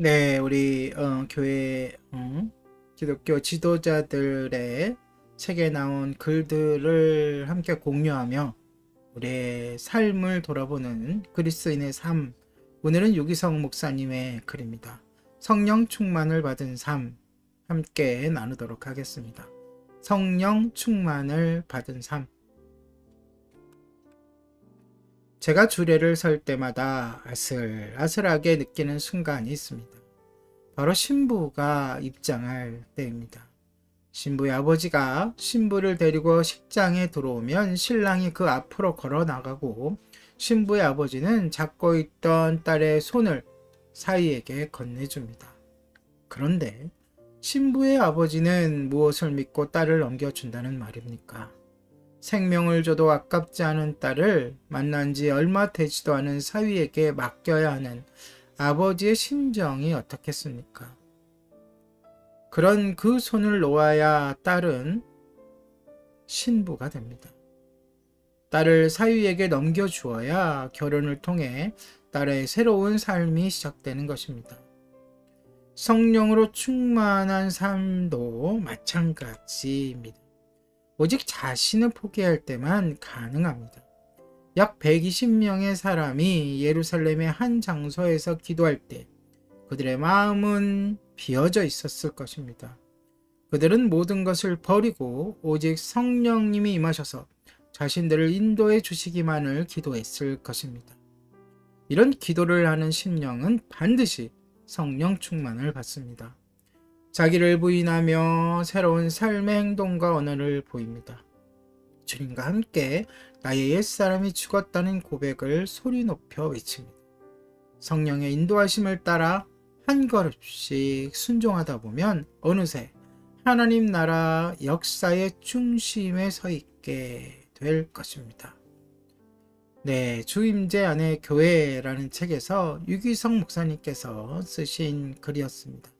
네, 우리 어, 교회 어, 기독교 지도자들의 책에 나온 글들을 함께 공유하며 우리의 삶을 돌아보는 그리스인의 삶. 오늘은 유기성 목사님의 글입니다. 성령 충만을 받은 삶 함께 나누도록 하겠습니다. 성령 충만을 받은 삶. 제가 주례를 설 때마다 아슬아슬하게 느끼는 순간이 있습니다. 바로 신부가 입장할 때입니다. 신부의 아버지가 신부를 데리고 식장에 들어오면 신랑이 그 앞으로 걸어 나가고 신부의 아버지는 잡고 있던 딸의 손을 사위에게 건네줍니다. 그런데 신부의 아버지는 무엇을 믿고 딸을 넘겨준다는 말입니까? 생명을 줘도 아깝지 않은 딸을 만난 지 얼마 되지도 않은 사위에게 맡겨야 하는 아버지의 심정이 어떻겠습니까? 그런 그 손을 놓아야 딸은 신부가 됩니다. 딸을 사위에게 넘겨주어야 결혼을 통해 딸의 새로운 삶이 시작되는 것입니다. 성령으로 충만한 삶도 마찬가지입니다. 오직 자신을 포기할 때만 가능합니다. 약 120명의 사람이 예루살렘의 한 장소에서 기도할 때 그들의 마음은 비어져 있었을 것입니다. 그들은 모든 것을 버리고 오직 성령님이 임하셔서 자신들을 인도해 주시기만을 기도했을 것입니다. 이런 기도를 하는 심령은 반드시 성령 충만을 받습니다. 자기를 부인하며 새로운 삶의 행동과 언어를 보입니다. 주님과 함께 나의 옛사람이 죽었다는 고백을 소리 높여 외칩니다. 성령의 인도하심을 따라 한 걸음씩 순종하다 보면 어느새 하나님 나라 역사의 중심에 서 있게 될 것입니다. 네, 주임제 안의 교회라는 책에서 유기성 목사님께서 쓰신 글이었습니다.